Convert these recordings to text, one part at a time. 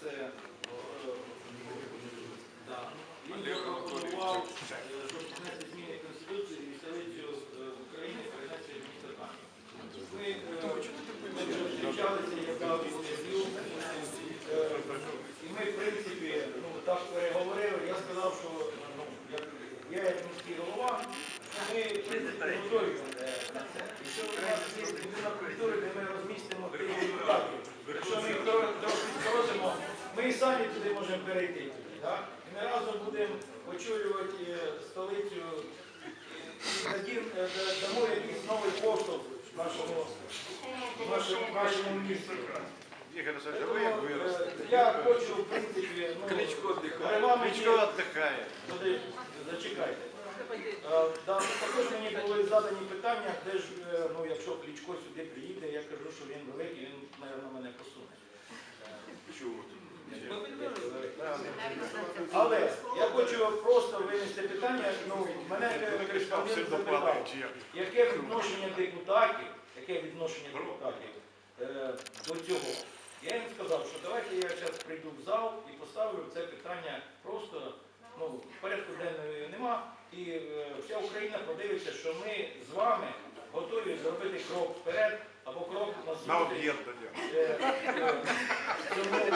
це е, да. він запропонував, е, внести зміни в Конституцію і столицю е, України перенести в місто Ми вже зустрічалися, я дав інтерв'ю, і ми, в принципі, ну, так переговорили. Я сказав, що ну, я як міський голова, ми, в принципі, готові е, на це. Якщо у нас є будинок культури, де ми розмістимо тих депутатів, якщо ми їх трохи трохи скоротимо, ми і самі туди можемо перейти. Так? І ми разом будемо очолювати е, столицю і тоді е, дамо якийсь новий поштовх нашому, нашому, нашому місту. Е, Я хочу, в принципі, ну, Кличко віддихає. Кличко є. віддихає. Зачекайте. Да, також мені були задані питання, де ж, ну, якщо Кличко сюди приїде, я кажу, що він великий, він, мабуть, мене посуне. Чому? Але просто винести питання, ну, мене Кличко запитав, яке відношення депутатів, яке відношення депутатів е, до цього. Я їм сказав, що давайте я зараз прийду в зал і поставлю це питання просто, ну, порядку денної нема, і е, вся Україна подивиться, що ми з вами готові зробити крок вперед або крок На назустріч об'єднання. е, е, цьому е,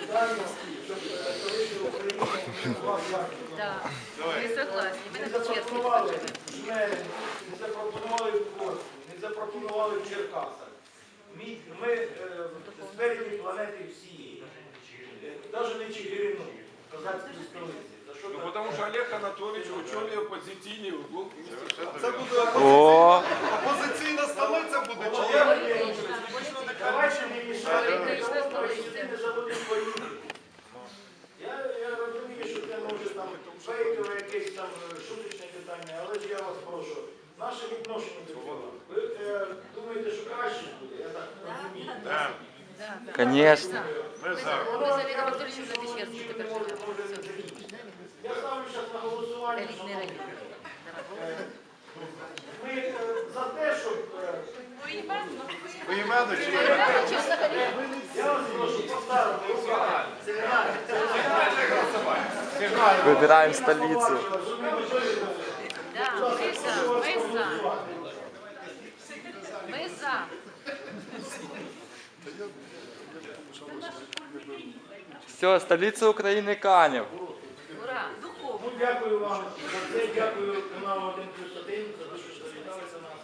питанню, щоб е, столиця України Давай. ми согласні, ми Не чесно запропонували в Жмері, не запропонували в Корсу, не запропонували в Черкасах. Ми, ми е, в спереді планети всієї. Навіть не Чигирину, козацької столиці. За що Ну, так? потому что Олег Анатольевич ученый оппозиционный угол. Це буде О, опозиційна столиця буде чи ні? Давайте не мішайте, Політична не столиця. не заводити політику. Я, я розумію, що це може там фейкове якесь там е, шуточне питання, але ж я вас прошу. Наше відношення до цього. Ви е, думаєте, що краще буде? Я так розумію. Да, да. Конечно. Ми за. Ми з Олегом Анатольевичем на тепер Може, живемо. може, не закінчиться. Я ставлю зараз на голосування. Елітний район. Е, Ми е, за те, щоб е, Поіменно чи як? я вас прошу поставити увагу. выбираем столицу. Да, ми за, ми за. Ми за. Все, столица Украины Канев. Ура, духовно. Ну, дякую вам за це, дякую каналу 1 плюс 1 за те, що завіталися нас.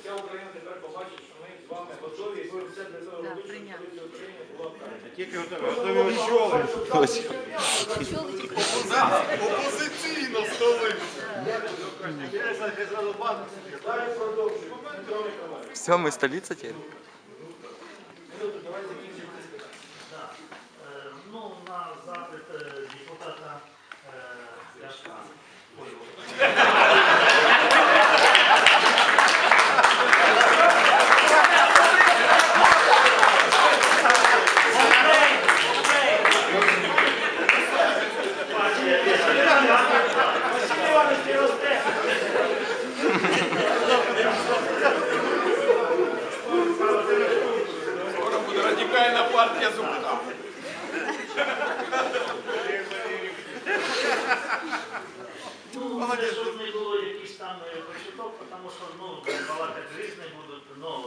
Вся Україна тепер побачить, що ми з вами готові, і ви все для того Да, робите, щоб столиця України була правильна. Тільки готові. Готові очоли. Опозиційна столиця. Все, мы столица теперь. Партия Зубка. Ну, щоб не було якихось там е, початок, тому що ну, балакати різні будуть. буду.